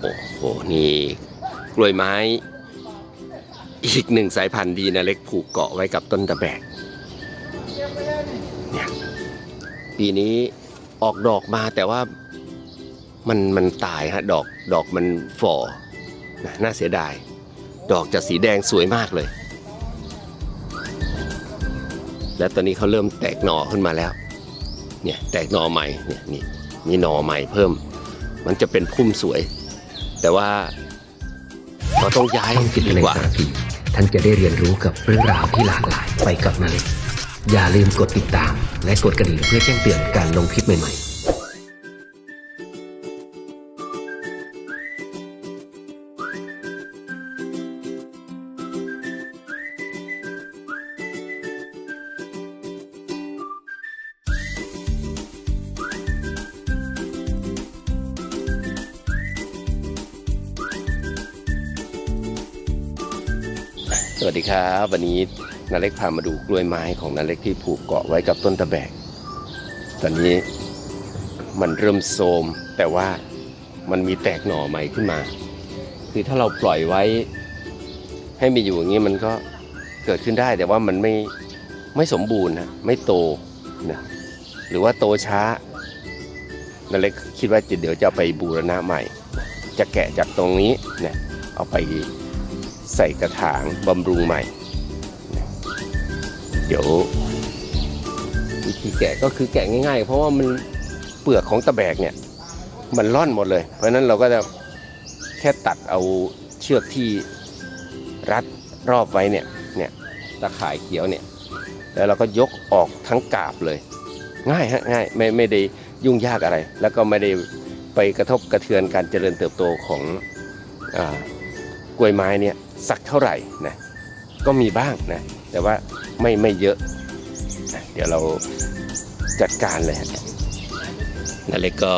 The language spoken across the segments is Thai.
โอ้โห นี่กล้วยไม้ อีกหนึ่งสายพันธุ์ดีนะเล็กผูกเกาะไว้กับต้นตะแบกเนี่ยปีนี้ออกดอกมาแต่ว่ามันมันตายฮะดอกดอกมันฝ่อนะน่าเสียดาย ดอกจะสีแดงสวยมากเลย และตอนนี้เขาเริ่มแตกหน่อขึ้นมาแล้ว เนี่ยแตกหน่อใหม่เนี่ยนี่มีหน่อใหม่เพิ่ม มันจะเป็นพุ่มสวย แต่ว่าเราต้องย้ายช่องจิตดีในกว่าสารพีท่านจะได้เรียนรู้กับเรื่องราวที่หลากหลายไปกับมาเลยอย่าลืมกดติดตาม และกดกระดิ่งเพื่อแจ้งเตือนการลงคลิปใหม่ๆ สวัสดีครับวันนี้นาเล็กพามาดูกล้วยไม้ของนาเล็กที่ผูกเกาะไว้กับต้นตะแบก ตอนนี้มันเริ่มโทมแต่ว่ามันมีแตกหน่อใหม่ขึ้นมา คือถ้าเราปล่อยไว้ให้มีอยู่อย่างนี้มันก็เกิดขึ้นได้ แต่ว่ามันไม่ไม่สมบูรณ์นะไม่โตนะหรือว่าโตช้านาเล็กคิดว่าเดี๋ยวจะเอาไปบูรณะใหม่ จะแกะจากตรงนี้เนี่ยเอาไป ใส่กระถางบำรุงใหม่ เดี๋ยววิธีแกะก็คือแกะง่ายๆ เพราะว่ามันเปลือกของตะแบกเนี่ย มันร่อนหมดเลย เพราะนั้นเราก็จะแค่ตัดเอาเชือกที่รัดรอบไว้เนี่ยเนี่ยตะข่ายเขียวเนี่ย แล้วเราก็ยกออกทั้งกาบเลย ง่ายฮะง่ายไม่ไม่ได้ยุ่งยากอะไร แล้วก็ไม่ได้ไปกระทบกระเทือนการเจริญเติบโตของอกล้วยไม้เนี่ย สักเท่าไหร่นะก็มีบ้างนะแต่ว่าไม่ไม่เยอะนะเดี๋ยวเราจัดการเลยฮะนั่นเลยก็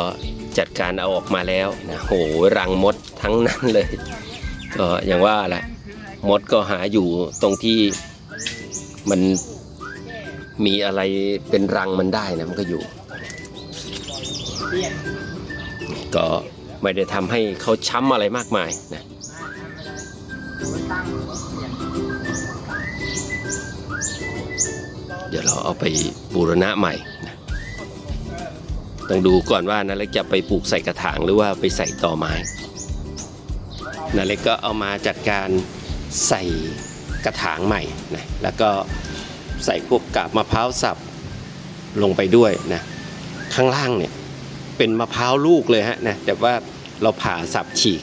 จัดการเอาออกมาแล้วนะโหรังมดทั้งนั้นเลย ก็อย่างว่าแหละมดก็หาอยู่ตรงที่มันมีอะไรเป็นรังมันได้นะมันก็อยู่ ก็ไม่ได้ทำให้เขาช้ำอะไรมากมายนะ เดี๋ยวเราเอาไปบูรณะใหม่นะต้องดูก่อนว่านาเล็กจะไปปลูกใส่กระถางหรือว่าไปใส่ต่อไม้นาเล็กก็เอามาจัดการใส่กระถางใหม่นะแล้วก็ใส่พวกกาบมะพร้าวสับลงไปด้วยนะข้างล่างเนี่ยเป็นมะพร้าวลูกเลยฮะนะแต่ว่าเราผ่าสับฉีก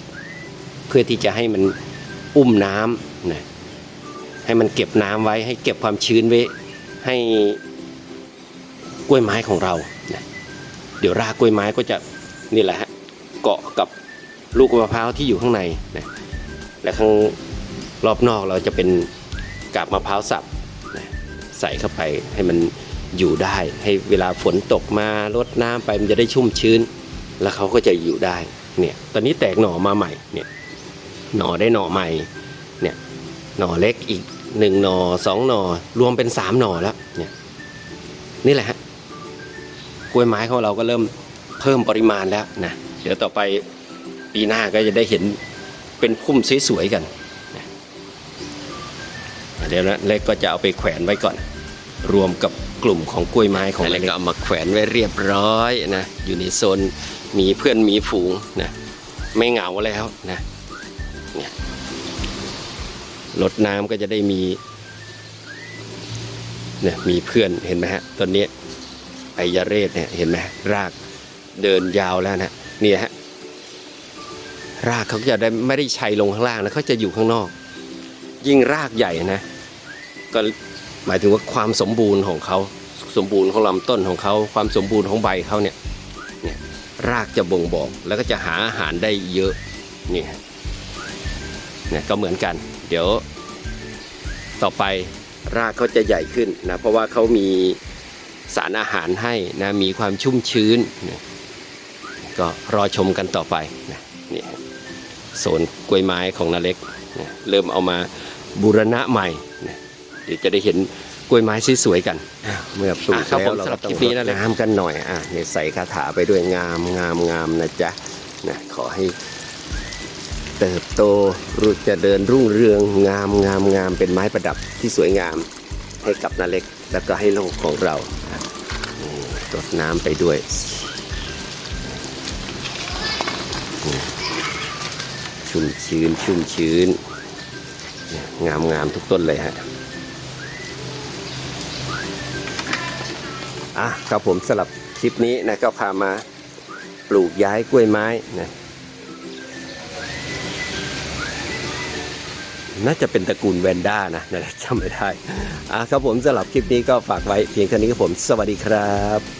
เพื่อที่จะให้มันอุ้มน้ำนะให้มันเก็บน้ำไว้ให้เก็บความชื้นไว้ ให้กล้วยไม้ของเรานะเดี๋ยวรากกล้วยไม้ก็จะนี่แหละฮะเกาะกับลูกมะพร้าวที่อยู่ข้างในนะและข้างรอบนอกเราจะเป็นกาบมะพร้าวสับนะใส่เข้าไปให้มันอยู่ได้ ให้เวลาฝนตกมารดน้ำไปมันจะได้ชุ่มชื้น แล้วเขาก็จะอยู่ได้เนี่ยตอนนี้แตกหน่อมาใหม่เนี่ยหน่อได้หน่อใหม่เนี่ยหน่อเล็กอีก หนึ่งหนอสองหนอรวมเป็นสามหนอแล้วเนี่ยนี่แหละฮะกล้วยไม้ของเราก็เริ่มเพิ่มปริมาณแล้วนะเดี๋ยวต่อไปปีหน้าก็จะได้เห็นเป็นพุ่มสวยๆกันนะเดี๋ยวนะเล็กก็จะเอาไปแขวนไว้ก่อน รวมกับกลุ่มของกล้วยไม้ของเล็กก็เอามาแขวนไว้เรียบร้อยนะอยู่ในโซนมีเพื่อนมีฝูงนะไม่เหงาแล้วนะ รดน้ำก็จะได้มีเนี่ยมีเพื่อนเห็นไหมฮะตอนนี้ไอยาเรศเนี่ยเห็นไหมรากเดินยาวแล้วนะเนี่ยฮะรากเขาจะได้ไม่ได้ชัยลงข้างล่างนะเขาจะอยู่ข้างนอก ยิ่งรากใหญ่นะก็หมายถึงว่าความสมบูรณ์ของเขาสมบูรณ์ของลำต้นของเขาความสมบูรณ์ของใบเขาเนี่ยเนี่ยรากจะบ่งบอกแล้วก็จะหาอาหารได้เยอะนี่ฮะเนี่ยก็เหมือนกัน เดี๋ยว ต่อไปรากเขาจะใหญ่ขึ้นนะเพราะว่าเขามีสารอาหารให้นะมีความชุ่มชื้นนะก็รอชมกันต่อไปนะนี่โซนกล้วยไม้ของนาเล็กนะเริ่มเอามาบูรณะใหม่นะเดี๋ยวจะได้เห็นกล้วยไม้สวยๆกันอะเมื่อปลูกอะครับแล้วผมเราสำหรัก็บต้องคลิปนี้รนะดเล็กน้ำกันหน่อยอะเนี่ยใส่คาถาไปด้วยงามงามงามนะจ๊ะนะขอให้ เติบโตรุจะเดินรุ่งเรืองงามงามงามเป็นไม้ประดับที่สวยงามให้กับนาเล็กแล้วก็ให้โลกของเรานะนี่รดน้ำไปด้วย ชุ่มชื้นชุ่มชื้น งามงามทุกต้นเลยฮะอะครับผมสลับคลิปนี้นะก็พามาปลูกย้ายกล้วยไม้นะ น่าจะเป็นตระกูลแวนด้านะนะจำไม่ได้อะครับผมสำหรับคลิปนี้ก็ฝากไว้เพียงเท่านี้ครับผม สวัสดีครับ